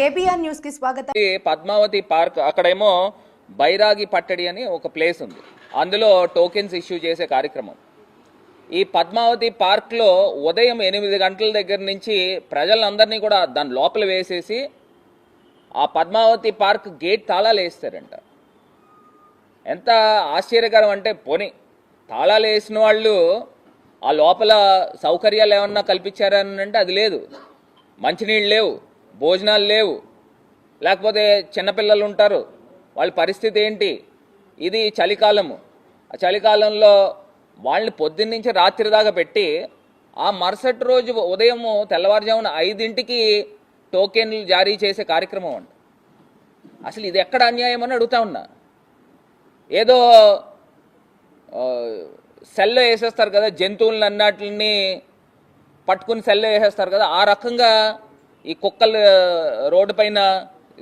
KBR న్యూస్కి స్వాగతం. Padmavati park అక్కడేమో బైరాగి పట్టడి అని ఒక ప్లేస్ ఉంది. అందులో టోకెన్స్ ఇష్యూ చేసే కార్యక్రమం. ఈ పద్మావతి పార్క్లో ఉదయం ఎనిమిది గంటల దగ్గర నుంచి ప్రజలందరినీ కూడా దాని లోపల వేసేసి ఆ పద్మావతి పార్క్ గేట్ తాళాలు వేస్తారంట. ఎంత ఆశ్చర్యకరం అంటే పోనీ తాళాలు వేసిన వాళ్ళు ఆ లోపల సౌకర్యాలు ఏమన్నా కల్పించారని అంటే అది లేదు. మంచినీళ్ళు లేవు. భోజనాలు లేవు. లేకపోతే చిన్నపిల్లలు ఉంటారు. వాళ్ళ పరిస్థితి ఏంటి? ఇది చలికాలము. ఆ చలికాలంలో వాళ్ళని పొద్దున్నుంచి రాత్రి దాకా పెట్టి ఆ మరుసటి రోజు ఉదయం తెల్లవారుజామున ఐదింటికి టోకెన్లు జారీ చేసే కార్యక్రమం అండి అసలు ఇది ఎక్కడ అన్యాయం అని అడుగుతా ఉన్నా. ఏదో సెల్లో వేసేస్తారు కదా జంతువులను అన్నట్లని పట్టుకుని సెల్లో వేసేస్తారు కదా ఆ రకంగా ఈ కుక్కలు రోడ్డు పైన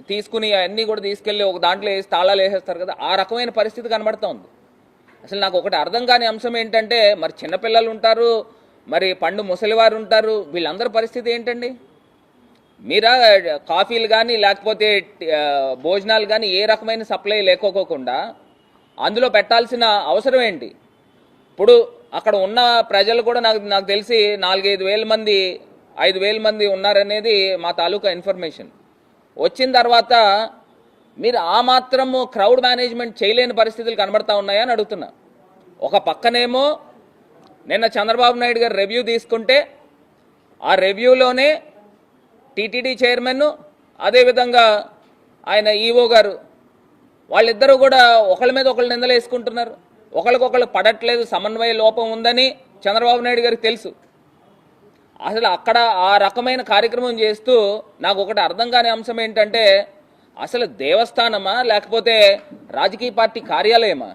తీసుకుని అన్నీ కూడా తీసుకెళ్ళి ఒక దాంట్లో వేసి తాళాలు వేసేస్తారు కదా ఆ రకమైన పరిస్థితి కనబడుతూ ఉంది అసలు నాకు ఒకటి అర్థం కాని అంశం ఏంటంటే మరి చిన్నపిల్లలు ఉంటారు మరి పండు ముసలివారు ఉంటారు వీళ్ళందరి పరిస్థితి ఏంటండి? మీరా కాఫీలు కానీ లేకపోతే భోజనాలు కానీ ఏ రకమైన సప్లై లేకోకోకుండా అందులో పెట్టాల్సిన అవసరం ఏంటి? ఇప్పుడు అక్కడ ఉన్న ప్రజలు కూడా నాకు నాకు తెలిసి నాలుగైదు వేల మంది ఐదు వేల మంది ఉన్నారనేది మా తాలూకా ఇన్ఫర్మేషన్. వచ్చిన తర్వాత మీరు ఆ మాత్రము క్రౌడ్ మేనేజ్మెంట్ చేయలేని పరిస్థితులు కనబడతా ఉన్నాయా అని అడుగుతున్నా. ఒక పక్కనేమో నిన్న చంద్రబాబు నాయుడు గారు రివ్యూ తీసుకుంటే ఆ రివ్యూలోనే టీటీడీ చైర్మన్ అదేవిధంగా ఆయన ఈఓ గారు వాళ్ళిద్దరూ కూడా ఒకళ్ళ మీద ఒకళ్ళు నిందలు వేసుకుంటున్నారు ఒకరికొకళ్ళు పడట్లేదు సమన్వయ లోపం ఉందని చంద్రబాబు నాయుడు గారికి తెలుసు. అసలు అక్కడ ఆ రకమైన కార్యక్రమం చేస్తూ నాకు ఒకటి అర్థం కాని అంశం ఏంటంటే అసలు దేవస్థానమా లేకపోతే రాజకీయ పార్టీ కార్యాలయమా?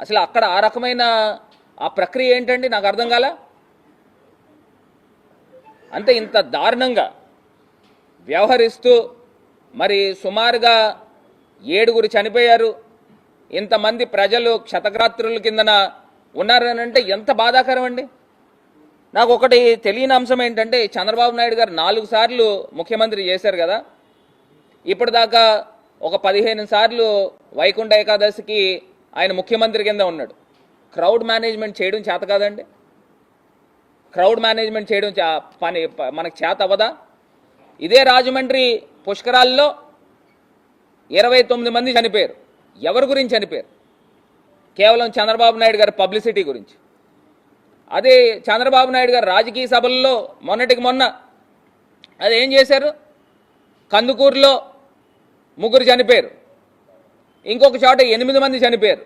అసలు అక్కడ ఆ రకమైన ఆ ప్రక్రియ ఏంటండి? నాకు అర్థం కాల? అంటే ఇంత దారుణంగా వ్యవహరిస్తూ మరి సుమారుగా ఏడుగురు చనిపోయారు. ఇంతమంది ప్రజలు క్షతగ్రాత్రుల కిందన ఉన్నారని అంటే ఎంత బాధాకరం అండి నాకు ఒకటి తెలియని అంశం ఏంటంటే చంద్రబాబు నాయుడు గారు నాలుగు సార్లు ముఖ్యమంత్రి చేశారు కదా. ఇప్పటిదాకా ఒక పదిహేను సార్లు వైకుంఠ ఏకాదశికి ఆయన ముఖ్యమంత్రి కింద ఉన్నాడు. క్రౌడ్ మేనేజ్మెంట్ చేయడం చేత కాదండి. క్రౌడ్ మేనేజ్మెంట్ చేయడం చా- పని మనకు చేత అవ్వదా? ఇదే రాజమండ్రి పుష్కరాల్లో ఇరవై తొమ్మిది మంది చనిపోయారు. ఎవరి గురించి చనిపోయారు? కేవలం చంద్రబాబు నాయుడు గారి పబ్లిసిటీ గురించి. అదే చంద్రబాబు నాయుడు గారు రాజకీయ సభల్లో మొన్నటికి మొన్న అది ఏం చేశారు? కందుకూరులో ముగ్గురు చనిపోయారు. ఇంకొక చోట ఎనిమిది మంది చనిపోయారు.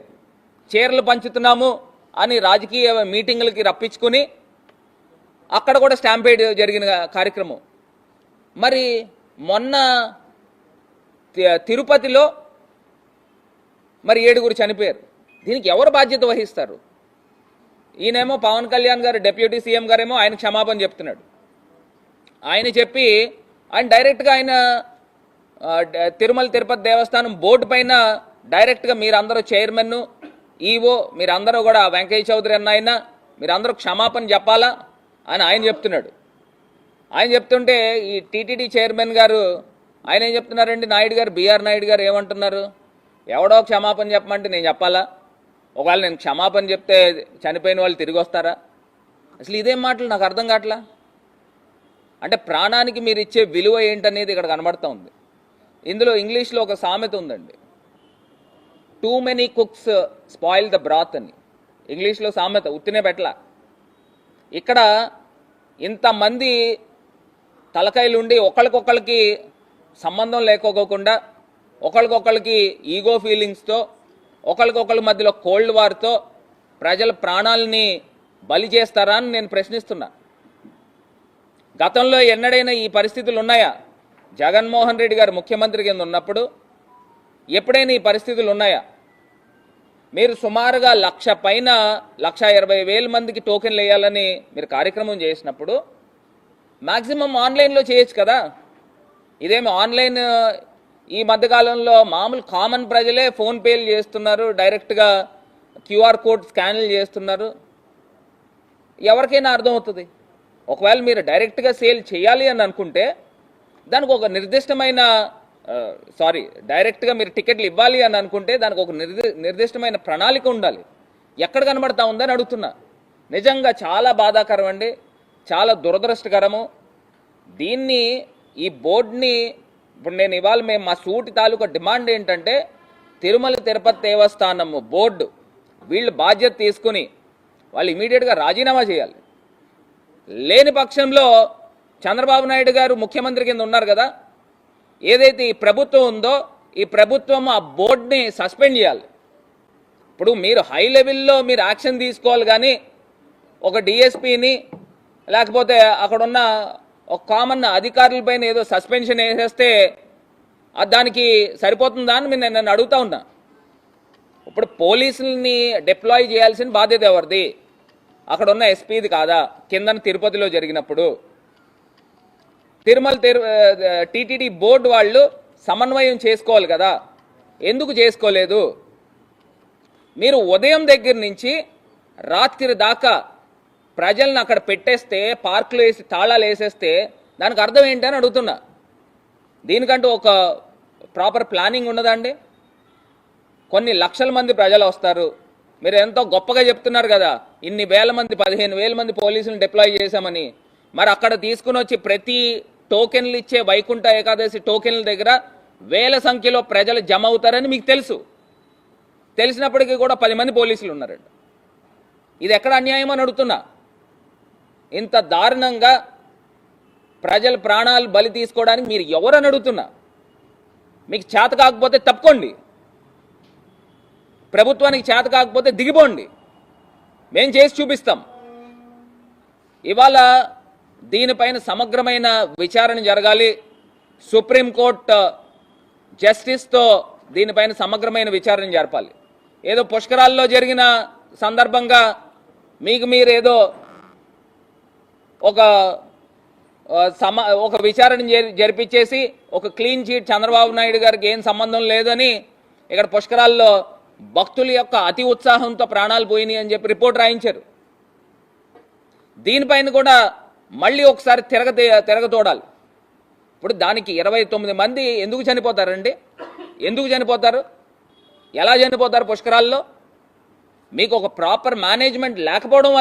చీరలు పంచుతున్నాము అని రాజకీయ మీటింగులకి రప్పించుకుని అక్కడ కూడా స్టాంపేడ్ జరిగిన కార్యక్రమం. మరి మొన్న తిరుపతిలో మరి ఏడుగురు చనిపోయారు. దీనికి ఎవరు బాధ్యత వహిస్తారు? ఈయనేమో పవన్ కళ్యాణ్ గారు డిప్యూటీ సీఎం గారేమో ఆయన క్షమాపణ చెప్తున్నాడు. ఆయన చెప్పి ఆయన డైరెక్ట్గా ఆయన తిరుమల తిరుపతి దేవస్థానం బోర్డు పైన డైరెక్ట్గా మీరందరూ చైర్మన్ను ఈవో మీరందరూ కూడా వెంకయ్య చౌదరి అన్న ఆయన మీరందరూ క్షమాపణ చెప్పాలా అని ఆయన చెప్తున్నాడు. ఆయన చెప్తుంటే ఈ టీటీడీ చైర్మన్ గారు ఆయన ఏం చెప్తున్నారండి? నాయుడు గారు బీఆర్ నాయుడు గారు ఏమంటున్నారు? ఎవడో క్షమాపణ చెప్పమంటే నేను చెప్పాలా? ఒకవేళ నేను క్షమాపణ చెప్తే చనిపోయిన వాళ్ళు తిరిగి వస్తారా? అసలు ఇదేం మాటలు? నాకు అర్థం కావట్లా? అంటే ప్రాణానికి మీరు ఇచ్చే విలువ ఏంటనేది ఇక్కడ కనబడుతూ ఉంది. ఇందులో ఇంగ్లీష్లో ఒక సామెత ఉందండి. Too many cooks spoil the broth అని. ఇంగ్లీష్లో సామెత ఉత్తినే పెట్ల ఇక్కడ ఇంతమంది తలకాయలు ఉండి ఒకరికొకరికి సంబంధం లేకోకుండా ఒకరికొకరికి ఈగో ఫీలింగ్స్తో ఒకరికొకరి మధ్యలో కోల్డ్ వార్తో ప్రజల ప్రాణాలని బలి చేస్తారా అని నేను ప్రశ్నిస్తున్నా. గతంలో ఎన్నడైనా ఈ పరిస్థితులు ఉన్నాయా? జగన్మోహన్ రెడ్డి గారు ముఖ్యమంత్రి కింద ఉన్నప్పుడు ఎప్పుడైనా ఈ పరిస్థితులు ఉన్నాయా? మీరు సుమారుగా లక్ష పైన లక్ష ఇరవై వేల మందికి టోకెన్లు వేయాలని మీరు కార్యక్రమం చేసినప్పుడు మాక్సిమం ఆన్లైన్లో చేయొచ్చు కదా? ఇదేమి ఆన్లైన్ ఈ మధ్యకాలంలో మామూలు కామన్ ప్రజలే ఫోన్పేలు చేస్తున్నారు. డైరెక్ట్గా క్యూఆర్ కోడ్ స్కాన్లు చేస్తున్నారు. ఎవరికైనా అర్థమవుతుంది. ఒకవేళ మీరు డైరెక్ట్గా సేల్ చేయాలి అని అనుకుంటే దానికి ఒక నిర్దిష్టమైన సారీ డైరెక్ట్గా మీరు టికెట్లు ఇవ్వాలి అని అనుకుంటే దానికి ఒక నిర్ది నిర్దిష్టమైన ప్రణాళిక ఉండాలి. ఎక్కడ కనబడతా ఉందని అడుగుతున్నా. నిజంగా చాలా బాధాకరం అండి. చాలా దురదృష్టకరము. దీన్ని ఈ బోర్డుని ఇప్పుడు నేను ఇవాళ మేము మా సూటి తాలూకా డిమాండ్ ఏంటంటే తిరుమల తిరుపతి దేవస్థానము బోర్డు వీళ్ళు బాధ్యత తీసుకుని వాళ్ళు ఇమీడియట్గా రాజీనామా చేయాలి. లేని పక్షంలో చంద్రబాబు నాయుడు గారు ముఖ్యమంత్రి కింద ఉన్నారు కదా ఏదైతే ఈ ప్రభుత్వం ఉందో ఈ ప్రభుత్వం ఆ బోర్డుని సస్పెండ్ చేయాలి. ఇప్పుడు మీరు హై లెవెల్లో మీరు యాక్షన్ తీసుకోవాలి కానీ ఒక డిఎస్పిని లేకపోతే అక్కడున్న ఒక కామన్ అధికారులపైన ఏదో సస్పెన్షన్ వేసేస్తే అది దానికి సరిపోతుందా అని నేను నన్ను అడుగుతా ఉన్నా. ఇప్పుడు పోలీసుల్ని డిప్లాయ్ చేయాల్సిన బాధ్యత ఎవరిది? అక్కడ ఉన్న ఎస్పీది కాదా? కిందన తిరుపతిలో జరిగినప్పుడు. తిరుమల తిరు టీటీడీ బోర్డు వాళ్ళు సమన్వయం చేసుకోవాలి కదా. ఎందుకు చేసుకోలేదు? మీరు ఉదయం దగ్గర నుంచి రాత్రి దాకా ప్రజల్ని అక్కడ పెట్టేస్తే పార్కులు వేసి తాళాలు వేసేస్తే దానికి అర్థం ఏంటి అని అడుగుతున్నా. దీనికంటూ ఒక ప్రాపర్ ప్లానింగ్ ఉన్నదండి కొన్ని లక్షల మంది ప్రజలు వస్తారు. మీరు ఎంతో గొప్పగా చెప్తున్నారు కదా ఇన్ని వేల మంది పదిహేను వేల మంది పోలీసులను డిప్లాయ్ చేశామని. మరి అక్కడ తీసుకుని వచ్చి ప్రతి టోకెన్లు ఇచ్చే వైకుంఠ ఏకాదశి టోకెన్ల దగ్గర వేల సంఖ్యలో ప్రజలు జమ అవుతారని మీకు తెలుసు. తెలిసినప్పటికీ కూడా పది మంది పోలీసులు ఉన్నారండి. ఇది ఎక్కడ అన్యాయం అని అడుగుతున్నా. ఇంత దారుణంగా ప్రజల ప్రాణాలు బలి తీసుకోవడానికి మీరు ఎవరని అడుగుతున్నా? మీకు చేత కాకపోతే తప్పుకోండి. ప్రభుత్వానికి చేత కాకపోతే దిగిపోండి. మేం చేసి చూపిస్తాం. ఇవాళ దీనిపైన సమగ్రమైన విచారణ జరగాలి. సుప్రీంకోర్టు జస్టిస్తో దీనిపైన సమగ్రమైన విచారణ జరపాలి. ఏదో పుష్కరాల్లో జరిగిన సందర్భంగా మీకు మీరు ఏదో ఒక సమ ఒక విచారణ జరిపించేసి ఒక క్లీన్ చీట్ చంద్రబాబు నాయుడు గారికి ఏం సంబంధం లేదని ఇక్కడ పుష్కరాల్లో భక్తుల యొక్క అతి ఉత్సాహంతో ప్రాణాలు పోయినాయి అని చెప్పి రిపోర్ట్ రాయించారు. దీనిపైన కూడా మళ్ళీ ఒకసారి తిరగ తిరగతోడాలి. ఇప్పుడు దానికి ఇరవై తొమ్మిది మంది ఎందుకు చనిపోతారండి? ఎందుకు చనిపోతారు? ఎలా చనిపోతారు పుష్కరాల్లో? మీకు ఒక ప్రాపర్ మేనేజ్మెంట్ లేకపోవడం